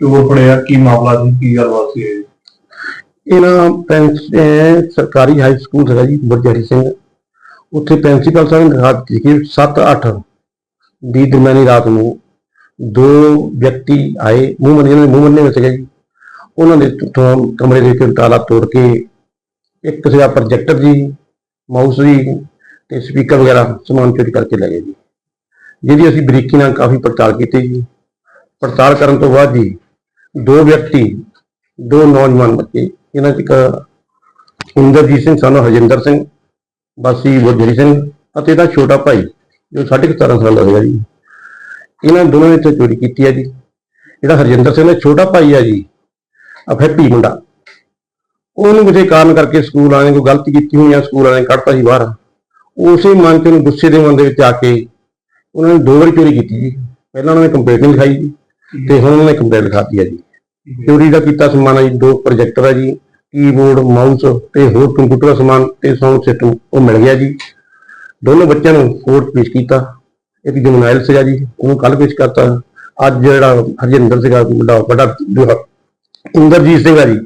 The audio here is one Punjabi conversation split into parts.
ਚੋਰ ਫੜਿਆ ਕੀ ਮਾਮਲਾ ਸੀ, ਕੀ ਗੱਲਬਾਤ ਸੀ ਇਹ? ਇਹਨਾਂ ਪ੍ਰਿੰਸ ਅਹ ਸਰਕਾਰੀ ਹਾਈ ਸਕੂਲ ਹੈਗਾ ਜੀ, ਬੁਰਜੜੀ ਸਿੰਘ। ਉੱਥੇ ਪ੍ਰਿੰਸੀਪਲ ਸਾਹਿਬ ਨੇ ਰਾਤ ਕਿ 7-8 ਦੀ ਦਰਮਿਆਨੀ ਰਾਤ ਨੂੰ। ਦੋ ਵਿਅਕਤੀ ਆਏ, ਮੂੰਹ ਮੰਨੇ ਨੇ ਮੂੰਹ ਮੰਨੇ ਵਿੱਚ ਸੀਗਾ ਜੀ। ਉਹਨਾਂ ਦੇ ਤੋਂ ਕਮਰੇ ਦੇ ਵਿੱਚੋਂ ਤਾਲਾ ਤੋੜ ਕੇ ਇੱਕ ਸੀਗਾ ਪ੍ਰੋਜੈਕਟਰ ਜੀ ਮਾਊਸ ਜੀ ਤੇ ਸਪੀਕਰ ਵਗੈਰਾ ਸਮਾਨ ਚੋਰੀ ਕਰਕੇ ਲੈ ਗਏ ਜੀ। ਜਿਹਦੀ ਅਸੀਂ ਬਰੀਕੀ ਨਾਲ ਕਾਫੀ ਪੜਤਾਲ ਕੀਤੀ ਜੀ। ਪੜਤਾਲ ਕਰਨ ਤੋਂ ਬਾਅਦ ਜੀ ਦੋ ਵਿਅਕਤੀ, ਦੋ ਨੌਜਵਾਨ ਬੱਚੇ, ਇਹਨਾਂ 'ਚ ਇੱਕ ਇੰਦਰਜੀਤ ਸਿੰਘ ਸਾਨੂੰ ਹਰਜਿੰਦਰ ਸਿੰਘ, ਵਾਸੀ ਬੁਰਜਰੀ ਸਿੰਘ ਅਤੇ ਇਹਦਾ ਛੋਟਾ ਭਾਈ, ਜੋ ਸਾਢੇ ਕੁ 17 ਸਾਲ ਦਾ ਹੈਗਾ ਜੀ। ਇਹਨਾਂ ਦੋਨਾਂ ਨੇ ਇੱਥੇ ਚੋਰੀ ਕੀਤੀ ਹੈ ਜੀ। ਜਿਹੜਾ ਹਰਜਿੰਦਰ ਸਿੰਘ ਦਾ ਛੋਟਾ ਭਾਈ ਹੈ ਜੀ, ਅਫੈਪੀ ਮੁੰਡਾ, ਉਹਨੂੰ ਕਿਸੇ ਕਾਰਨ ਕਰਕੇ ਸਕੂਲ ਵਾਲਿਆਂ ਨੇ ਕੋਈ ਗਲਤੀ ਕੀਤੀ ਹੋਈ ਆ ਸਕੂਲ ਵਾਲਿਆਂ ਕੱਢਤਾ ਸੀ ਬਾਹਰ। ਉਸੇ ਮਨ ਚ ਉਹਨੂੰ ਗੁੱਸੇ ਦੇ ਮਨ ਦੇ ਵਿੱਚ ਆ ਕੇ ਉਹਨਾਂ ਨੇ ਦੋ ਵਾਰੀ ਚੋਰੀ ਕੀਤੀ ਜੀ। ਪਹਿਲਾਂ ਉਹਨਾਂ ਨੇ ਕੰਪਲੇਂਟ ਨਹੀਂ ਲਿਖਾਈ ਜੀ। ਤੇ ਹੁਣ ਉਹਨਾਂ ਨੇ ਕੰਪਲੇਂਟ ਲਿਖਾਤੀ ਹੈ ਜੀ। ਚੋਰੀ ਦਾ ਕੀਤਾ ਸਮਾਨ ਹੈ ਜੀ ਦੋ ਪ੍ਰੋਜੈਕਟਰ ਹੈ ਜੀ ਕੀਬੋਰਡ ਮਾਊਸ ਤੇ ਹੋਰ ਕੰਪਿਊਟਰ ਦਾ ਸਮਾਨ ਤੇ ਸਾਊਂਡ ਸਿਸਟਮ ਉਹ ਮਿਲ ਗਿਆ ਜੀ। ਦੋਨੋਂ ਬੱਚਿਆਂ ਨੂੰ ਕੋਰਟ ਪੇਸ਼ ਕੀਤਾ। ਇੱਕ ਜਮਨਾਇਲ ਸੀਗਾ ਜੀ ਉਹਨੂੰ ਕੱਲ ਪੇਸ਼ ਕਰਤਾ। ਅੱਜ ਜਿਹੜਾ ਹਰਜਿੰਦਰ ਸੀਗਾ ਮੁੰਡਾ ਵੱਡਾ ਇੰਦਰਜੀਤ ਸਿੰਘ ਆ ਜੀ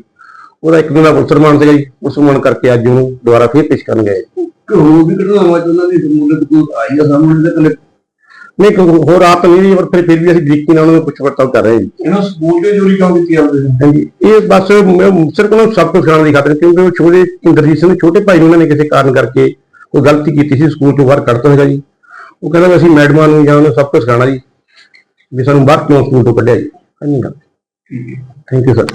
ਉਹਦਾ ਇੱਕ ਦਿਨ ਦਾ ਰਿਮਾਂਡ ਸੀਗਾ ਜੀ। ਉਸ ਰਿਮਾਂਡ ਕਰਕੇ ਅੱਜ ਉਹਨੂੰ ਦੁਬਾਰਾ ਫੇਰ ਪੇਸ਼ ਕਰਨ ਗਏ। ਕਿ ਹੋਰ ਵੀ ਘਟਨਾਵਾਂ ਚ ਉਹਨਾਂ ਦੀ ਮੁੱਢ ਕੋਈ ਆਈ ਆ ਸਾਹਮਣੇ ਦੇ ਕੋਲੇ ਨਹੀਂ ਹੋਰ ਆਪ ਨਹੀਂ ਜੀ ਪਰ ਫਿਰ ਫਿਰ ਵੀ ਅਸੀਂ ਬਰੀਕੀ ਨਾਲ ਉਹਨਾਂ ਨੂੰ ਪੁੱਛ ਪੜਤਾਲ ਕਰ ਰਹੇ ਹਾਂ ਜੀ। ਇਹਨਾਂ ਸਕੂਲ ਦੇ ਚੋਰੀ ਕਿਉਂ ਕੀਤੀ ਆਪਦੇ ਨੇ? ਹਾਂਜੀ ਇਹ ਬਸ ਸਿਰਫ ਉਹਨਾਂ ਸਭ ਕੁਝ ਸਿਖਾਉਣ ਦੀ ਖਾਤਰ ਕਿਉਂਕਿ ਉਹ ਛੋਟੇ ਇੰਦਰਜੀਤ ਸਿੰਘ ਛੋਟੇ ਭਾਈ ਨੂੰ ਉਹਨਾਂ ਨੇ ਕਿਸੇ ਕਾਰਨ ਕਰਕੇ ਕੋਈ ਗਲਤੀ ਕੀਤੀ ਸੀ ਸਕੂਲ ਤੋਂ ਬਾਹਰ ਕੱਢਤਾ ਹੈਗਾ ਜੀ। ਉਹ ਕਹਿੰਦਾ ਅਸੀਂ ਮੈਡਮਾਂ ਨੂੰ ਜਾਂ ਉਹਨੂੰ ਸਭ ਕੁਝ ਸਿਖਾਉਣਾ ਜੀ ਵੀ ਸਾਨੂੰ ਬਾਹਰ ਕਿਉਂ ਸਕੂਲ ਤੋਂ ਕੱਢਿਆ ਜੀ। ਹਾਂਜੀ ਠੀਕ ਹੈ। Thank you sir